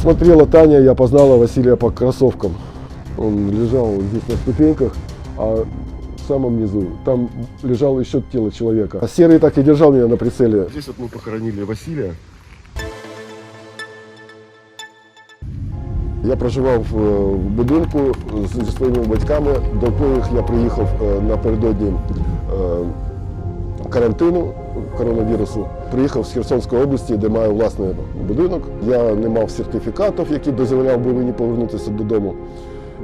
посмотрела Таня, я познала Василия по кроссовкам. Он лежал здесь на ступеньках, а в самом низу там лежало еще тело человека. А Серый так и держал меня на прицеле. Здесь вот мы похоронили Василия. Я проживав е, в будинку з- зі своїми батьками, до яких я приїхав е, напередодні е, карантину коронавірусу. Приїхав з Херсонської області, де маю власний будинок. Я не мав сертифікатів, які дозволяв би мені повернутися додому.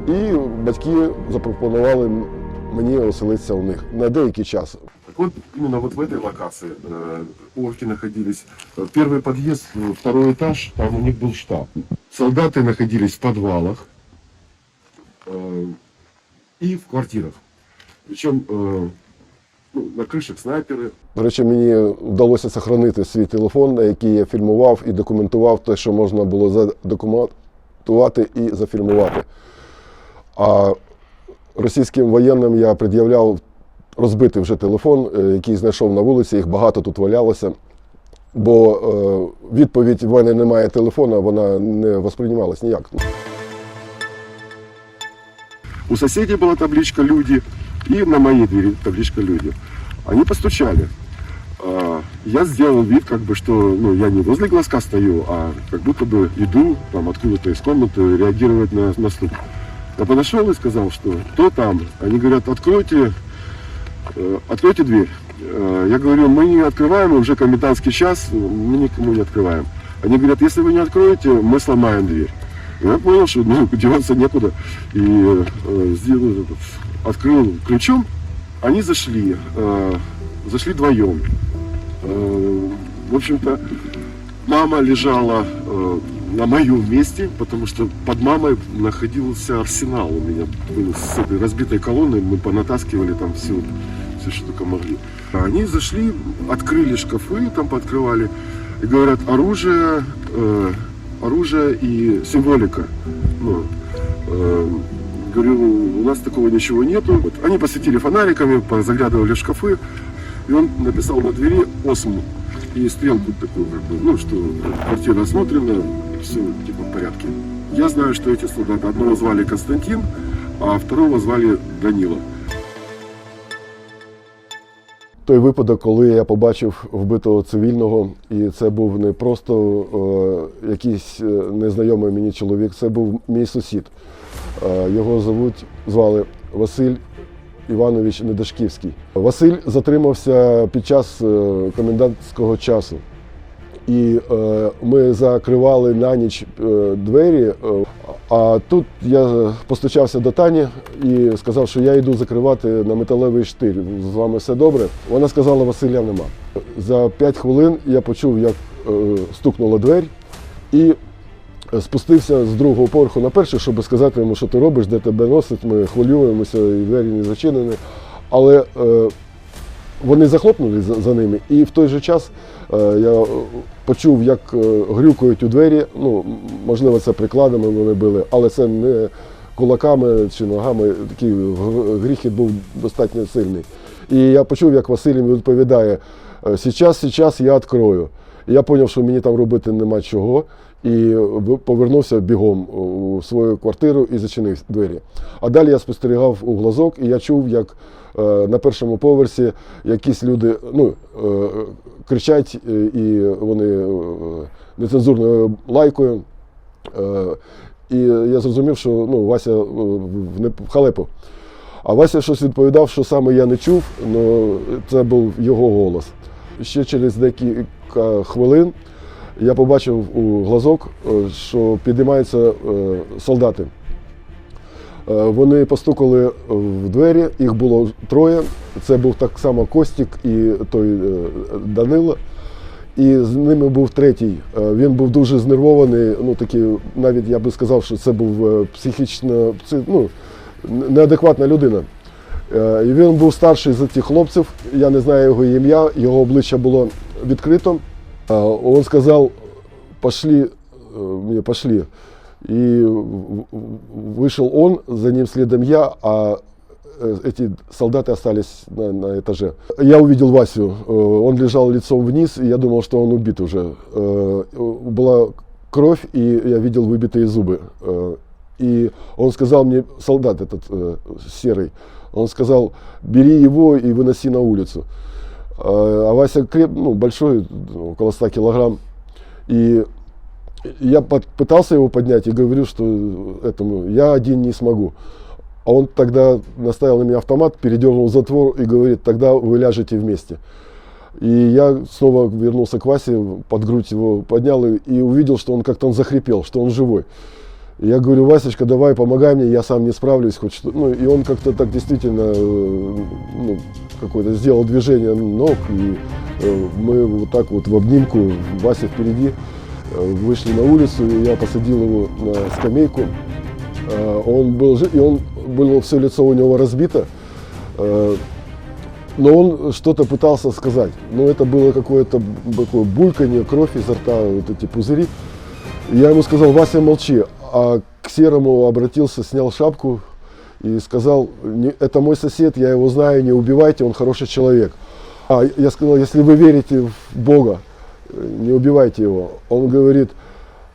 І батьки запропонували м- мені оселитися у них на деякий час. Так вот, именно вот в этой локации э, орки находились. Э, Первый подъезд, э, второй этаж, там у них был штаб. Солдаты находились в подвалах э, и в квартирах. Причем э, ну, на крышах снайперы. До речі, мені вдалося сохранити свій телефон, на який я фільмував і документував те, що можна було задокументувати і зафільмувати. А російським воєнним я пред'являв розбитий вже телефон, е, який знайшов на вулиці, їх багато тут валялося. Бо е, відповідь в мене немає телефона, вона не восприймалась ніяк. У соседей была табличка «Люди» и на моей двери табличка «Люди». Они постучали. А, Я сделал вид, как бы, что ну, я не возле глазка стою, а как будто бы иду там откуда-то из комнаты реагировать на, на стук. Я подошел и сказал, что кто там? Они говорят, откройте, э, откройте дверь. Э, Я говорю, мы не открываем, уже комендантский час, мы никому не открываем. Они говорят, если вы не откроете, мы сломаем дверь. Я понял, что ну, деваться некуда. И э, сделал открыл ключом. Они зашли, э, зашли вдвоем. Э, в общем-то, мама лежала э, на моем месте, потому что под мамой находился арсенал у меня. Был с этой разбитой колонной, мы понатаскивали там все, все, что только могли. Они зашли, открыли шкафы, там пооткрывали, и говорят, оружие, э, оружие и символика. Ну, э, говорю, у нас такого ничего нету. Вот. Они посветили фонариками, заглядывали в шкафы, и он написал на двери «Осм» и стрелку такую, как бы, ну, что квартира осмотрена, все типа в порядке. Я знаю, что эти солдаты, одного звали Константин, а второго звали Данила. Той випадок, коли я побачив вбитого цивільного, і це був не просто е, якийсь е, незнайомий мені чоловік, це був мій сусід. Е, його звуть, звали Василь Іванович Недашківський. Василь затримався під час е, комендантського часу. І е, ми закривали на ніч е, двері. Е, а тут я постучався до Тані і сказав, що я йду закривати на металевий штир. З вами все добре. Вона сказала, Василя нема. За 5 хвилин я почув, як е, стукнула двері, і спустився з другого поверху на перший, щоб сказати йому, що ти робиш, де тебе носить. Ми хвилюємося, і двері не зачинені. Але е, вони захлопнули за, ними, і в той же час е, я е, почув, як е, грюкають у двері. Ну, можливо, це прикладами вони били, але це не кулаками чи ногами. Такий гр- гріхіт був достатньо сильний. І я почув, як Василь відповідає: «Сейчас, сейчас я відкрою. Я зрозумів, що мені там робити нема чого. І повернувся бігом у свою квартиру і зачинив двері. А далі я спостерігав у глазок, і я чув, як е, на першому поверсі якісь люди ну, е, кричать, е, і вони нецензурною лайкою. І я зрозумів, що ну, Вася в халепу. А Вася щось відповідав, що саме я не чув, але це був його голос. Ще через декілька хвилин я побачив у глазок, е, що підіймаються е, солдати. Е, Вони постукали в двері, їх було троє. Це був так само Костік і той Данило. І з ними був третій. Він був дуже знервований. Ну такий, навіть я би сказав, що це був психічно ну, неадекватна людина. І він був старший за тих хлопців. Я не знаю його ім'я, його обличчя було відкрито. Е, Він сказав, пошли, э, мне пошли. И вышел он, за ним следом я, а э, эти солдаты остались на, на этаже. Я увидел Васю, э, он лежал лицом вниз, и я думал, что он убит уже. Была кровь, и я видел выбитые зубы. И он сказал мне, солдат этот серый, он сказал, бери его и выноси на улицу. Э, А Вася креп, ну, большой, около 100 килограмм. И я пытался его поднять и говорю, что этому я один не смогу. А он тогда наставил на меня автомат, передернул затвор и говорит, тогда вы ляжете вместе. И я снова вернулся к Васе, под грудь его поднял и, и увидел, что он как-то он захрипел, что он живой. Я говорю, Васечка, давай, помогай мне, я сам не справлюсь. Хоть что. Ну, и он как-то так действительно э, ну, какое-то сделал движение ног, и э, мы вот так вот в обнимку, Вася впереди, э, вышли на улицу, и я посадил его на скамейку. Он был и он было все лицо у него разбито. Но он что-то пытался сказать. Но это было какое-то такое бульканье, кровь изо рта, вот эти пузыри. Я ему сказал, Вася, молчи. А к Серому обратился, снял шапку и сказал, «Не- это мой сосед, я его знаю, не убивайте, он хороший человек. А я сказал, если вы верите в Бога, не убивайте его. Он говорит,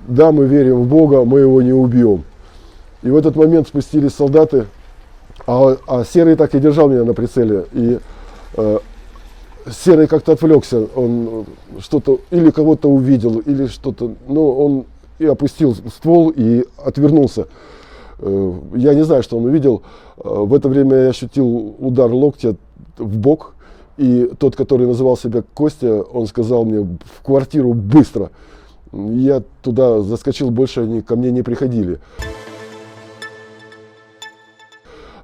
да, мы верим в Бога, мы его не убьем. И в этот момент спустились солдаты, а, а Серый так и держал меня на прицеле. И э, Серый как-то отвлекся, он что-то или кого-то увидел, или что-то, ну, он и опустил ствол и отвернулся. Э, Я не знаю, что он увидел. Э, В это время я ощутил удар локтя в бок, и тот, который называл себя Костя, он сказал мне в квартиру быстро. Я туда заскочил, больше они ко мне не приходили.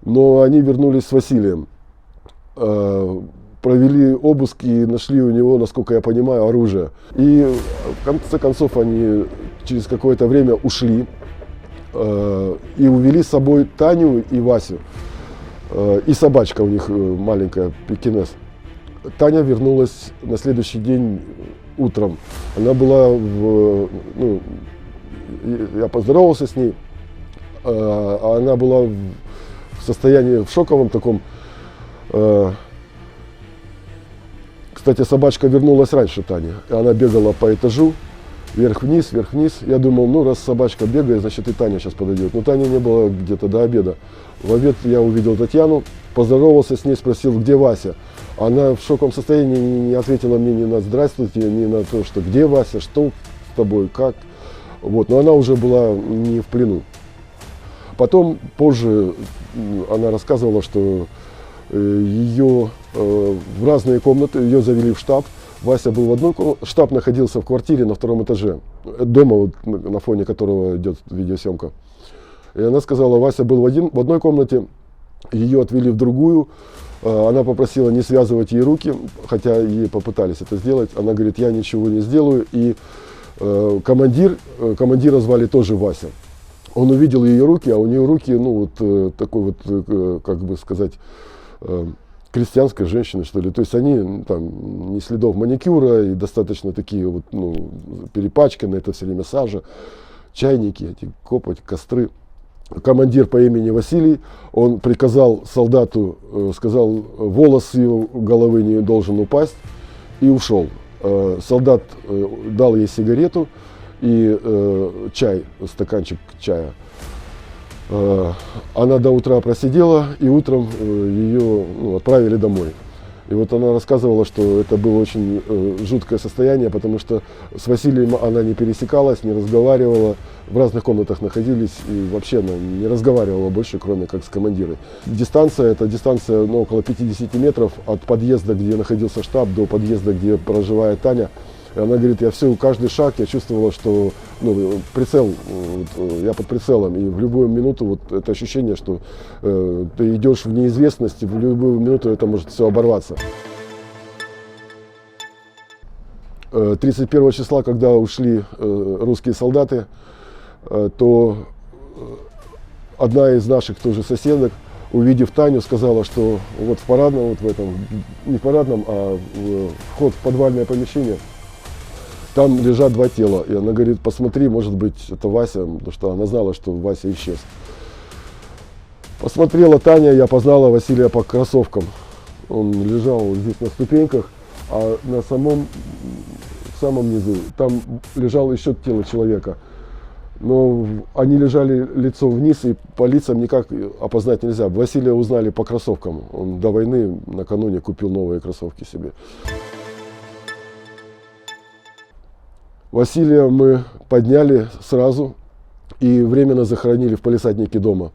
Но они вернулись с Василием. Провели обыск и нашли у него, насколько я понимаю, оружие. И в конце концов они через какое-то время ушли э, и увели с собой Таню и Васю. Э, И собачка у них э, маленькая, пекинес. Таня вернулась на следующий день утром. Она была в... Ну, я поздоровался с ней. э, а Она была в состоянии, в шоковом таком. Э, Кстати, собачка вернулась раньше Тани. Она бегала по этажу, вверх-вниз, вверх-вниз. Я думал, ну раз собачка бегает, значит и Таня сейчас подойдет. Но Тани не было где-то до обеда. В обед я увидел Татьяну, поздоровался с ней, спросил, где Вася. Она в шоковом состоянии не ответила мне ни на здравствуйте, ни на то, что где Вася, что с тобой, как. Вот. Но она уже была не в плену. Потом, позже, она рассказывала, что ее в разные комнаты, ее завели в штаб. Вася был в одной комнате, штаб находился в квартире на втором этаже, э, дома, вот, на фоне которого идет видеосъемка. И она сказала, Вася был в, один, в одной комнате, ее отвели в другую, Э, она попросила не связывать ей руки, хотя ей попытались это сделать. Она говорит, я ничего не сделаю. И э, командир, э, командира звали тоже Вася. Он увидел ее руки, а у нее руки, ну вот э, такой вот, э, как бы сказать, э, крестьянской женщины, что ли. То есть они там не следов маникюра и достаточно такие вот, ну, перепачканные, это все время сажа, чайники, эти копоть, костры. Командир по имени Василий, он приказал солдату, э, сказал, волос ее головы не должен упасть, и ушел. Э, Солдат э, дал ей сигарету и чай, стаканчик чая. Э, Она до утра просидела, и утром ее ну, отправили домой. И вот она рассказывала, что это было очень э, жуткое состояние, потому что с Василием она не пересекалась, не разговаривала, в разных комнатах находились, и вообще она не разговаривала больше, кроме как с командиром. Дистанция, это дистанция ну, около 50 метров от подъезда, где находился штаб, до подъезда, где проживает Таня. И она говорит, я все, каждый шаг, я чувствовала, что ну, прицел, вот, э, я под прицелом, и в любую минуту вот это ощущение, что э, ты идешь в неизвестность, и в любую минуту это может все оборваться. Э, 31 числа, когда ушли э, русские солдаты, э, то э, одна из наших тоже соседок, увидев Таню, сказала, что вот в парадном, вот в этом, не в парадном, а в вход в подвальное помещение, там лежат два тела. И она говорит, посмотри, может быть, это Вася, потому что она знала, что Вася исчез. Посмотрела Таня, я познала Василия по кроссовкам. Он лежал здесь на ступеньках, а на самом в самом низу. Там лежало еще тело человека. Но они лежали лицом вниз, и по лицам никак опознать нельзя. Василия узнали по кроссовкам. Он до войны накануне купил новые кроссовки себе. Василия мы подняли сразу и временно захоронили в полисаднике дома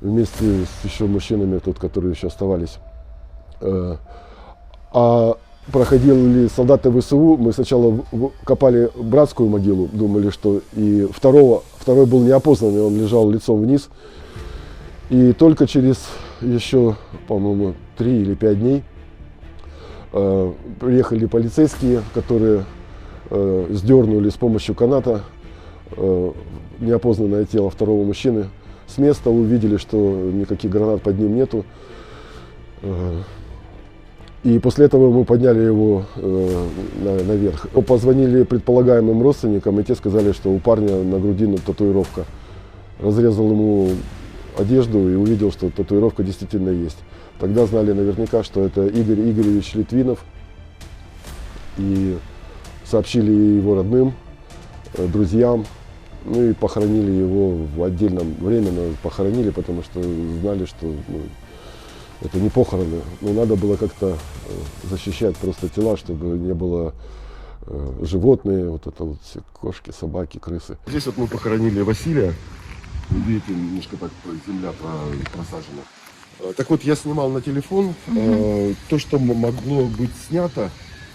вместе с еще мужчинами, тут, которые еще оставались. Э, А проходили солдаты ВСУ, мы сначала копали братскую могилу, думали, что и второго, второй был неопознанный, он лежал лицом вниз. И только через еще, по-моему, три или пять дней э, приехали полицейские, которые э, сдернули с помощью каната э, неопознанное тело второго мужчины с места, увидели, что никаких гранат под ним нету. Э, И после этого мы подняли его э, на- наверх. Позвонили предполагаемым родственникам, и те сказали, что у парня на груди ну, татуировка. Разрезал ему одежду и увидел, что татуировка действительно есть. Тогда знали наверняка, что это Игорь Игоревич Литвинов. И сообщили его родным, э, друзьям. Ну и похоронили его в отдельном временно похоронили, потому что знали, что ну, это не похороны. Но надо было как-то э, защищать просто тела, чтобы не было э, животные, вот это вот все кошки, собаки, крысы. Здесь вот мы похоронили Василия. Видите, немножко так земля про- просажена. Э, Так вот, я снимал на телефон э, то, что могло быть снято.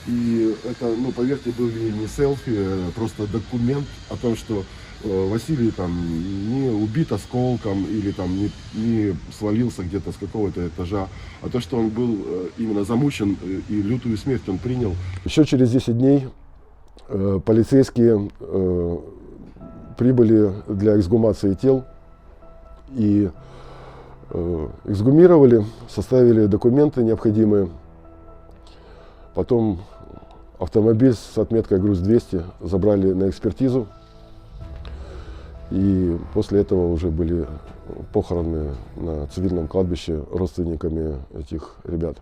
И это, ну, поверьте, были не селфи, э, просто документ о том, что э, Василий там не убит осколком или там не, не свалился где-то с какого-то этажа, а то, что он был э, именно замучен э, и лютую смерть он принял. Еще через 10 дней э, полицейские э, прибыли для эксгумации тел и э, эксгумировали, составили документы необходимые. Потом автомобиль с отметкой «Груз-200» забрали на экспертизу. И после этого уже были похороны на цивильном кладбище родственниками этих ребят.